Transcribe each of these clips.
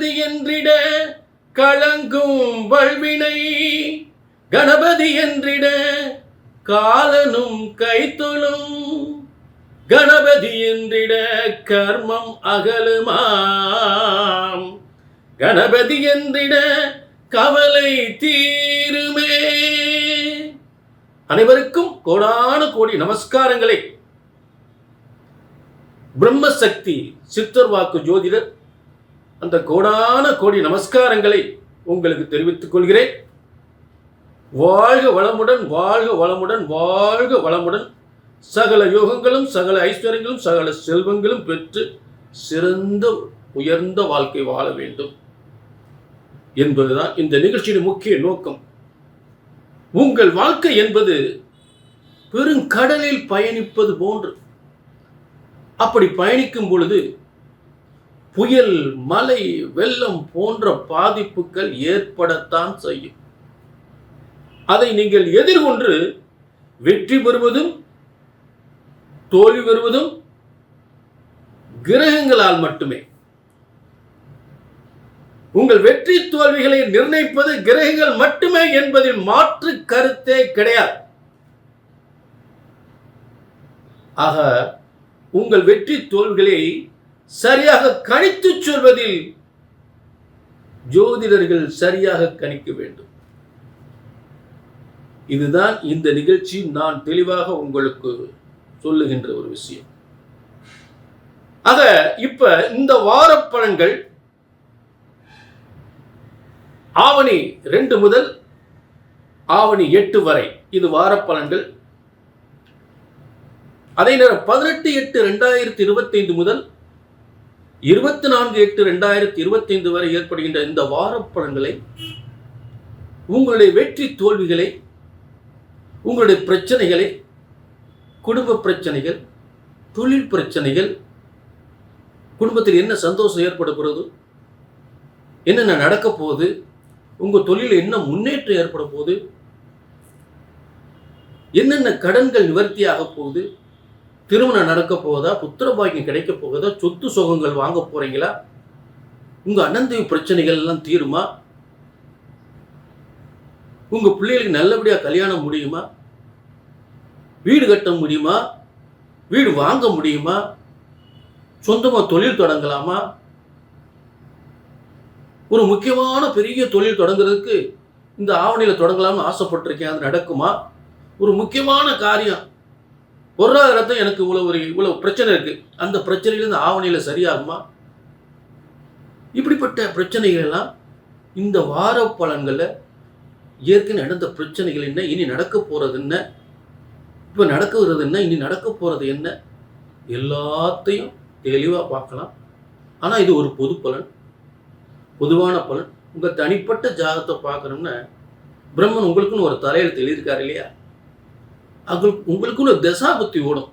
கணபதி என்றிட களங்கும் வல்வினை. கணபதி என்றிட காலனும் கைத்தொழும். கணபதி என்றிட கர்மம் அகலுமாம். கணபதி என்றிட கவலை தீருமே. அனைவருக்கும் கோடான கோடி நமஸ்காரங்களை. பிரம்மசக்தி சித்தர் வாக்கு ஜோதிடர் அந்த கோடான கோடி நமஸ்காரங்களை உங்களுக்கு தெரிவித்துக் கொள்கிறேன். வாழ்க வளமுடன் வாழ்க வளமுடன் வாழ்க வளமுடன். சகல யோகங்களும் சகல ஐஸ்வர்யங்களும் சகல செல்வங்களும் பெற்று சிறந்த உயர்ந்த வாழ்க்கை வாழ வேண்டும். என்பதுதான் இந்த நிகழ்ச்சியின் முக்கிய நோக்கம். உங்கள் வாழ்க்கை என்பது பெருங்கடலில் பயணிப்பது போன்று. அப்படி பயணிக்கும் பொழுது புயல் மலை வெள்ளம் போன்ற பாதிப்புகள் ஏற்படத்தான் செய்யும். அதை நீங்கள் எதிர்கொண்டு வெற்றி பெறுவதும் தோல்வி பெறுவதும் கிரகங்களால் மட்டுமே. உங்கள் வெற்றி தோல்விகளை நிர்ணயிப்பது கிரகங்கள் மட்டுமே என்பதில் மாற்று கருத்தே கிடையாது. ஆக உங்கள் வெற்றி தோல்விகளை சரியாக கணித்துச் சொல்வதில் ஜோதிடர்கள் சரியாக கணிக்க வேண்டும். இதுதான் இந்த நிகழ்ச்சி. நான் தெளிவாக உங்களுக்கு சொல்லுகின்ற ஒரு விஷயம். ஆக இப்ப இந்த வார பலன்கள் ஆவணி ரெண்டு முதல் ஆவணி எட்டு வரை. இது வார பலன்கள் அதே நேரம் பதினெட்டு எட்டு ரெண்டாயிரத்தி இருபத்தைந்து முதல் இருபத்தி நான்கு எட்டு ரெண்டாயிரத்தி இருபத்தைந்து வரை ஏற்படுகின்ற இந்த வாரப்படங்களை உங்களுடைய வெற்றி தோல்விகளை உங்களுடைய பிரச்சனைகளை குடும்ப பிரச்சனைகள் தொழில் பிரச்சனைகள் குடும்பத்தில் என்ன சந்தோஷம் ஏற்பட போகிறது என்னென்ன நடக்க போகுது உங்கள் தொழிலில் என்ன முன்னேற்றம் ஏற்பட போகுது என்னென்ன கடன்கள் நிவர்த்தி ஆக போகுது திருமணம் நடக்க போகுதா? புத்திர பாக்கியம் கிடைக்க போகுதா? சொத்து சுகங்கள் வாங்க போகிறீங்களா உங்கள் அனந்தவி பிரச்சனைகள் எல்லாம் தீருமா? உங்கள் பிள்ளைகளுக்கு நல்லபடியாக கல்யாணம் முடியுமா? வீடு கட்ட முடியுமா? வீடு வாங்க முடியுமா? சொந்தமாக தொழில் தொடங்கலாமா? ஒரு முக்கியமான பெரிய தொழில் தொடங்குறதுக்கு இந்த ஆவணியில் தொடங்கலாம்னு ஆசைப்பட்டிருக்கேன். அது நடக்குமா? ஒரு முக்கியமான காரியம். பொருளாதாரத்தை எனக்கு இவ்வளவு ஒரு இவ்வளவு பிரச்சனை இருக்கு. அந்த பிரச்சனையில இந்த சரியாகுமா? இப்படிப்பட்ட பிரச்சனைகள் எல்லாம் இந்த வார பலன்களில் ஏற்கனவே நடந்த பிரச்சனைகள் என்ன இனி நடக்க போகிறது என்ன இப்போ நடக்கிறது என்ன இனி நடக்க போகிறது என்ன எல்லாத்தையும் தெளிவாக பார்க்கலாம். ஆனால் இது ஒரு பொது பலன் பொதுவான பலன். உங்கள் தனிப்பட்ட ஜாதகத்தை பார்க்கணும்னா பிரம்மன் உங்களுக்குன்னு ஒரு தலையெழுத்து எழுதியிருக்காரு இல்லையா? அவங்களுக்கு உங்களுக்குன்னு ஒரு தசாபுத்தி ஓடும்.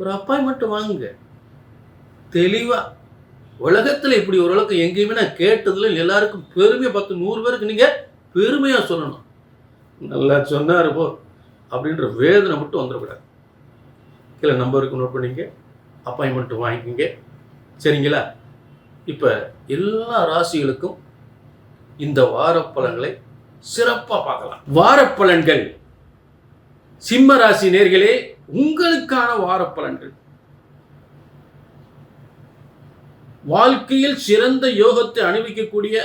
ஒரு அப்பாயின்மெண்ட் வாங்குங்க தெளிவாக உலகத்தில் இப்படி ஓரளவுக்கு எங்கேயுமே நான் கேட்டதில் எல்லாருக்கும் பெருமையை பத்து நூறு பேருக்கு நீங்கள் பெருமையாக சொல்லணும். நல்லா சொன்னார் போ. அப்படின்ற வேதனை மட்டும் வந்துடக்கூடாது. கீழே நம்பருக்கு நோட் பண்ணிங்க அப்பாயின்மெண்ட் வாங்கிக்கோங்க. சரிங்களா? இப்போ எல்லா ராசிகளுக்கும் இந்த வார பலன்களை சிறப்பாக பார்க்கலாம். வார பலன்கள். சிம்ம ராசி நேர்களே உங்களுக்கான வார பலன்கள் வாழ்க்கையில் சிறந்த யோகத்தை அனுபவிக்கக்கூடிய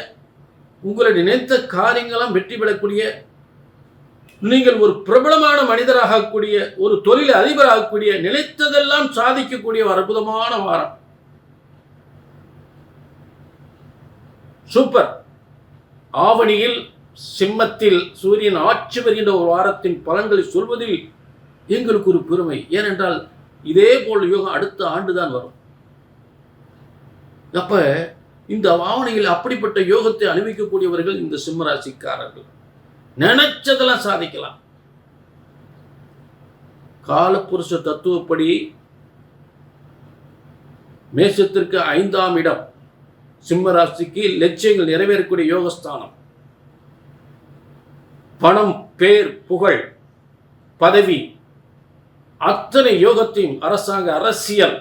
உங்களை நினைத்த காரியங்களாம் வெற்றி பெறக்கூடிய நீங்கள் ஒரு பிரபலமான மனிதராகக்கூடிய ஒரு தொழில் அதிபராகக்கூடிய நினைத்ததெல்லாம் சாதிக்கக்கூடிய ஒரு அற்புதமான வாரம். சூப்பர். ஆவணியில் சிம்மத்தில் சூரியன் ஆட்சி வருகின்ற ஒரு வாரத்தின் பலன்களை சொல்வதில் எங்களுக்கு ஒரு பெருமை. ஏனென்றால் இதே போல் யோகம் அடுத்த ஆண்டுதான் வரும். அப்ப இந்த ஆவணையில் அப்படிப்பட்ட யோகத்தை அனுபவிக்கக்கூடியவர்கள் இந்த சிம்மராசிக்காரர்கள். நினைச்சதெல்லாம் சாதிக்கலாம். காலப்புருஷ தத்துவப்படி மேஷத்திற்கு ஐந்தாம் இடம். சிம்மராசிக்கு லட்சியங்கள் நிறைவேறக்கூடிய யோகஸ்தானம். பணம் பேர் புகழ் பதவி அத்தனை யோகத்தையும் அரசாங்க அரசியல்.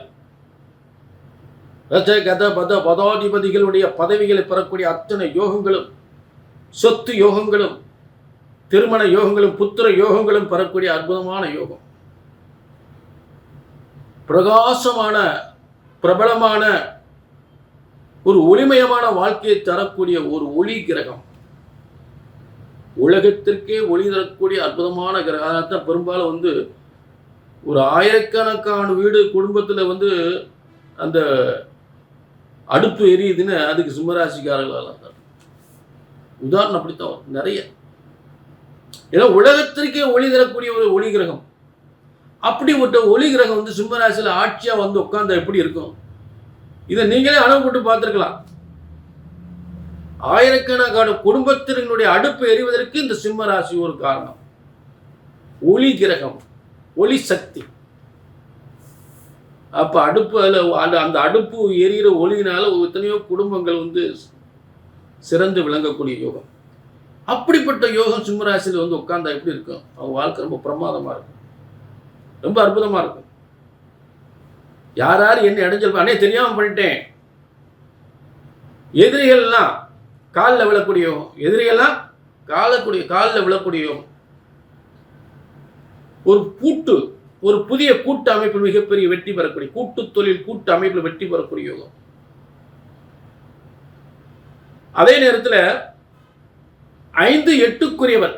ரஜ கத பத பதாதிபதிகளுடைய பதவிகளை பெறக்கூடிய அத்தனை யோகங்களும் சொத்து யோகங்களும் திருமண யோகங்களும் புத்திர யோகங்களும் பெறக்கூடிய அற்புதமான யோகம். பிரகாசமான பிரபலமான ஒரு ஒளிமயமான வாழ்க்கையை தரக்கூடிய ஒரு ஒளி கிரகம். உலகத்திற்கே ஒளி தரக்கூடிய அற்புதமான கிரகம் தான் பெரும்பாலும் வந்து ஒரு ஆயிரக்கணக்கான வீடு குடும்பத்தில் வந்து அந்த அடுப்பு எரியுதுன்னு அதுக்கு சிம்மராசிக்காரர்களால் தான் உதாரணம் அப்படித்தான். நிறைய. ஏன்னா உலகத்திற்கே ஒளி தரக்கூடிய ஒரு ஒளி கிரகம். அப்படிப்பட்ட ஒளி கிரகம் வந்து சிம்மராசியில் ஆட்சியாக வந்து உட்காந்து எப்படி இருக்கும்? இதை நீங்களே அனுபவப்பட்டு பார்த்துருக்கலாம். ஆயிரக்கணக்கான குடும்பத்தினர்களுடைய அடுப்பு எரிவதற்கு இந்த சிம்ம ராசி ஒரு காரணம். ஒளி கிரகம் ஒளி சக்தி. அப்ப அடுப்பு அதில் அந்த அந்த அடுப்பு எரியிற ஒளியினால எத்தனையோ குடும்பங்கள் வந்து சிறந்து விளங்கக்கூடிய யோகம். அப்படிப்பட்ட யோகம் சிம்மராசியில் வந்து உட்கார்ந்தா எப்படி இருக்கும்? அவங்க வாழ்க்கை ரொம்ப பிரமாதமா இருக்கும். ரொம்ப அற்புதமா இருக்கும். யார் யார் என்ன இடைஞ்சல் அண்ணே தெரியாம பண்ணிட்டேன். எதிரிகள்லாம் காலில் விழக்கூடிய எதிரியெல்லாம் எதிரிகள்லாம் காலக்கூடிய காலில் விழக்கூடியும் ஒரு கூட்டு ஒரு புதிய கூட்டு அமைப்பில் மிகப்பெரிய வெற்றி பெறக்கூடிய கூட்டு தொழில் கூட்டு அமைப்பில் வெற்றி பெறக்கூடிய யோகம். அதே நேரத்தில் ஐந்து எட்டுக்குரியவர்.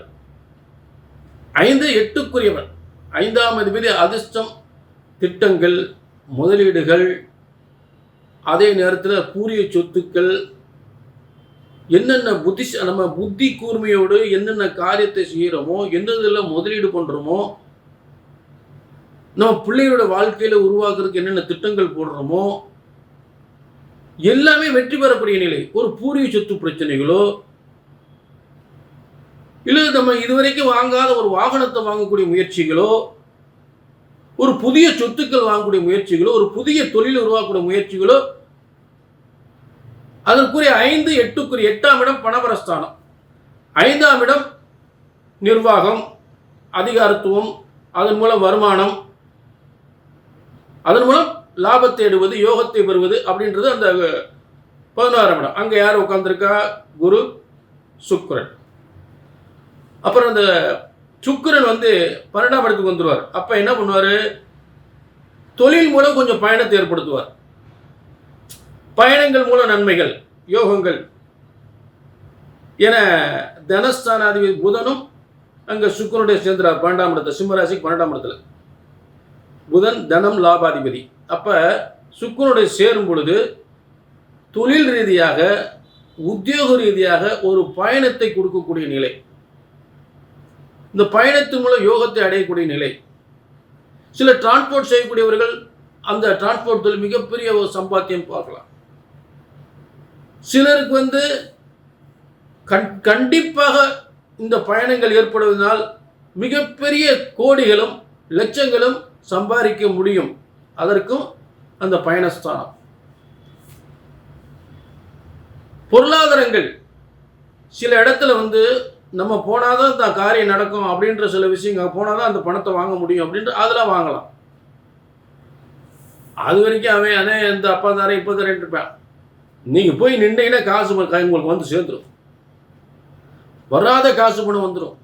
ஐந்து எட்டுக்குரியவர். ஐந்தாம் அதிபதி அதிர்ஷ்டம் திட்டங்கள் முதலீடுகள் அதே நேரத்தில் கூறிய சொத்துக்கள் என்னென்ன புத்தி நம்ம புத்தி கூர்மையோடு என்னென்ன காரியத்தை செய்கிறோமோ எந்ததில் முதலீடு பண்ணுறோமோ நம்ம பிள்ளையோட வாழ்க்கையில் உருவாக்குறதுக்கு என்னென்ன திட்டங்கள் போடுறோமோ எல்லாமே வெற்றி பெறக்கூடிய நிலை. ஒரு பூர்வீக சொத்து பிரச்சனைகளோ இல்லை நம்ம இதுவரைக்கும் வாங்காத ஒரு வாகனத்தை வாங்கக்கூடிய முயற்சிகளோ ஒரு புதிய சொத்துக்கள் வாங்கக்கூடிய முயற்சிகளோ ஒரு புதிய தொழில் உருவாக்கக்கூடிய முயற்சிகளோ அதற்குரிய ஐந்து எட்டுக்குரிய எட்டாம் இடம் பணபரஸ்தானம் ஐந்தாம் இடம் நிர்வாகம் அதிகாரத்துவம் அதன் மூலம் வருமானம் அதன் மூலம் லாபத்தை எடுவது யோகத்தை பெறுவது அப்படின்றது அந்த பதினோராம் இடம். அங்கே யார் உட்காந்துருக்கா குரு சுக்கரன். அப்புறம் அந்த சுக்கரன் வந்து பன்னெண்டாம் இடத்துக்கு வந்துடுவார் அப்போ என்ன பண்ணுவார்? தொழில் மூலம் கொஞ்சம் பயணத்தை ஏற்படுத்துவார். பயணங்கள் மூலம் நன்மைகள் யோகங்கள். என தனஸ்தானாதிபதி புதனும் அங்கே சுக்கரனுடைய சேர்ந்துறார். பன்னெண்டாம் இடத்துல சிம்மராசிக்கு பன்னெண்டாம் இடத்துல. புதன் தனம் லாபாதிபதி. அப்போ சுக்கரனுடைய சேரும் பொழுது தொழில் ரீதியாக உத்தியோக ரீதியாக ஒரு பயணத்தை கொடுக்கக்கூடிய நிலை. இந்த பயணத்தின் மூலம் யோகத்தை அடையக்கூடிய நிலை. சில டிரான்ஸ்போர்ட் செய்யக்கூடியவர்கள் அந்த டிரான்ஸ்போர்ட்டில் மிகப்பெரிய ஒரு சம்பாத்தியம் பார்க்கலாம். சிலருக்கு வந்து கண் கண்டிப்பாக இந்த பயணங்கள் ஏற்படுவதனால் மிகப்பெரிய கோடிகளும் லட்சங்களும் சம்பாதிக்க முடியும். அதற்கும் அந்த பயணஸ்தானம். பொருளாதாரங்கள் சில இடத்துல வந்து நம்ம போனாதான் இந்த காரியம் நடக்கும் அப்படின்ற சில விஷயங்கள் போனாதான் அந்த பணத்தை வாங்க முடியும் அப்படின்ற அதெல்லாம் வாங்கலாம். அது வரைக்கும் அவன் அதே இந்த அப்பா தரேன் இப்போ தரேன் இருப்பேன். நீங்கள் போய் நின்றீங்கன்னா காசு உங்களுக்கு வந்து சேர்ந்துடும் வராத காசு பணம் வந்துடும்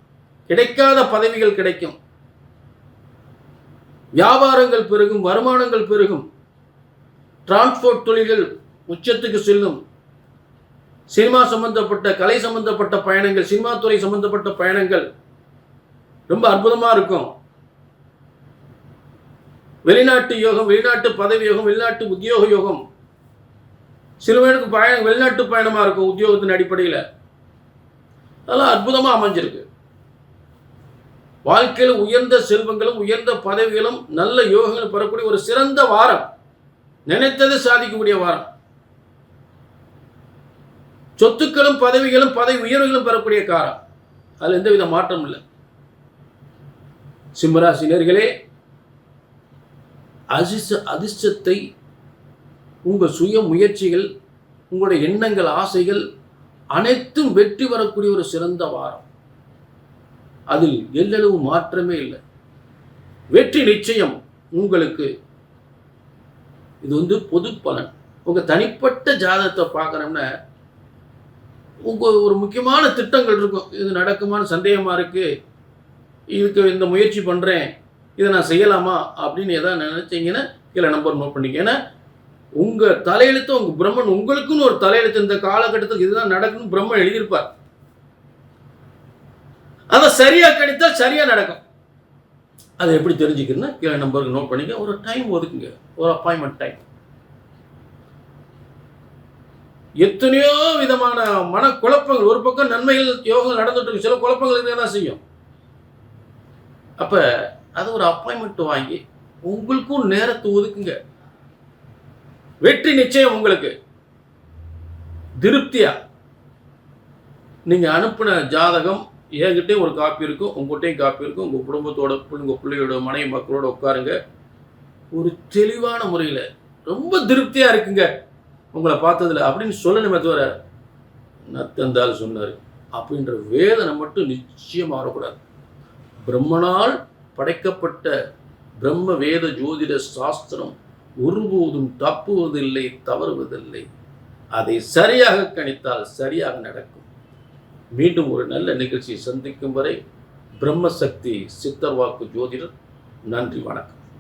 கிடைக்காத பதவிகள் கிடைக்கும். வியாபாரங்கள் பெருகும் வருமானங்கள் பெருகும். டிரான்ஸ்போர்ட் தொழில்கள் உச்சத்துக்கு செல்லும். சினிமா சம்பந்தப்பட்ட கலை சம்பந்தப்பட்ட பயணங்கள் சினிமா துறை சம்பந்தப்பட்ட பயணங்கள் ரொம்ப அற்புதமாக இருக்கும். வெளிநாட்டு யோகம் வெளிநாட்டு பதவி யோகம் வெளிநாட்டு உத்தியோக யோகம் சில பேருக்கு பயணம் வெளிநாட்டு பயணமாக இருக்கும் உத்தியோகத்தின் அடிப்படையில். அதெல்லாம் அற்புதமாக அமைஞ்சிருக்கு. வாழ்க்கையில் உயர்ந்த செல்வங்களும் உயர்ந்த பதவிகளும் நல்ல யோகங்களும் பெறக்கூடிய ஒரு சிறந்த வாரம். நினைத்ததை சாதிக்கக்கூடிய வாரம். சொத்துக்களும் பதவிகளும் பதவி உயர்வுகளும் பெறக்கூடிய காரம் அதில் எந்தவித மாற்றம் இல்லை. சிம்மராசினியர்களே அதிர்ஷ்ட அதிர்ஷ்டத்தை உங்கள் சுய முயற்சிகள் உங்களுடைய எண்ணங்கள் ஆசைகள் அனைத்தும் வெற்றி வரக்கூடிய ஒரு சிறந்த வாரம். அதில் எல்லளவு மாற்றமே இல்லை. வெற்றி நிச்சயம் உங்களுக்கு. இது வந்து பொது பலன். உங்கள் தனிப்பட்ட ஜாதகத்தை பார்க்குறோம்னா உங்கள் ஒரு முக்கியமான திட்டங்கள் இருக்கும். இது நடக்குமான்னு சந்தேகமாக இருக்குது இதுக்கு இந்த முயற்சி பண்ணுறேன் இதை நான் செய்யலாமா அப்படின்னு எதாவது நினச்சிங்கன்னா இல்லை நம்பர் நோட் பண்ணிக்க ஏன்னா உங்கள் தலையெழுத்து உங்கள் பிரம்மன் உங்களுக்குன்னு ஒரு தலையெழுத்து. இந்த காலகட்டத்துக்கு இதுதான் நடக்குன்னு பிரம்மன் எழுதியிருப்பார். அதை சரியாக கணித்தால் சரியாக நடக்கும். அதை எப்படி தெரிஞ்சுக்கிறதுன்னா கீழே நம்பருக்கு நோட் பண்ணிக்க. ஒரு டைம் ஒதுக்குங்க. ஒரு அப்பாயின்மெண்ட் டைம் எத்தனையோ விதமான மனக்குழப்பங்கள். ஒரு பக்கம் நன்மைகள் யோகங்கள் நடந்துட்டு இருக்கு. சில குழப்பங்கள் இருக்க தான் செய்யும். அப்ப அது ஒரு அப்பாயின்மெண்ட் வாங்கி உங்களுக்கும் நேரத்தை ஒதுக்குங்க. வெற்றி நிச்சயம் உங்களுக்கு. திருப்தியா? நீங்கள் அனுப்பின ஜாதகம் என்கிட்டையும் ஒரு காப்பி இருக்கும் உங்கள்கிட்டையும் காப்பி இருக்கும் உங்கள் குடும்பத்தோட உங்கள் பிள்ளையோட மனைவி மக்களோட உட்காருங்க. ஒரு தெளிவான முறையில் ரொம்ப திருப்தியாக இருக்குங்க. உங்களை பார்த்ததில்ல அப்படின்னு சொல்லணுமே தவிர நத்தந்தால் சொன்னார் அப்படின்ற வேதனை மட்டும் நிச்சயம் மாறக்கூடாது பிரம்மனால் படைக்கப்பட்ட பிரம்ம வேத ஜோதிட சாஸ்திரம் ஒருபோதும் தப்புவதில்லை தவறுவதில்லை. அதை சரியாக கணித்தால் சரியாக நடக்கும். மீண்டும் ஒரு நல்ல நிகழ்ச்சியை சந்திக்கும் வரை பிரம்மசக்தி சித்தர் வாக்கு ஜோதிடர் நன்றி வணக்கம்.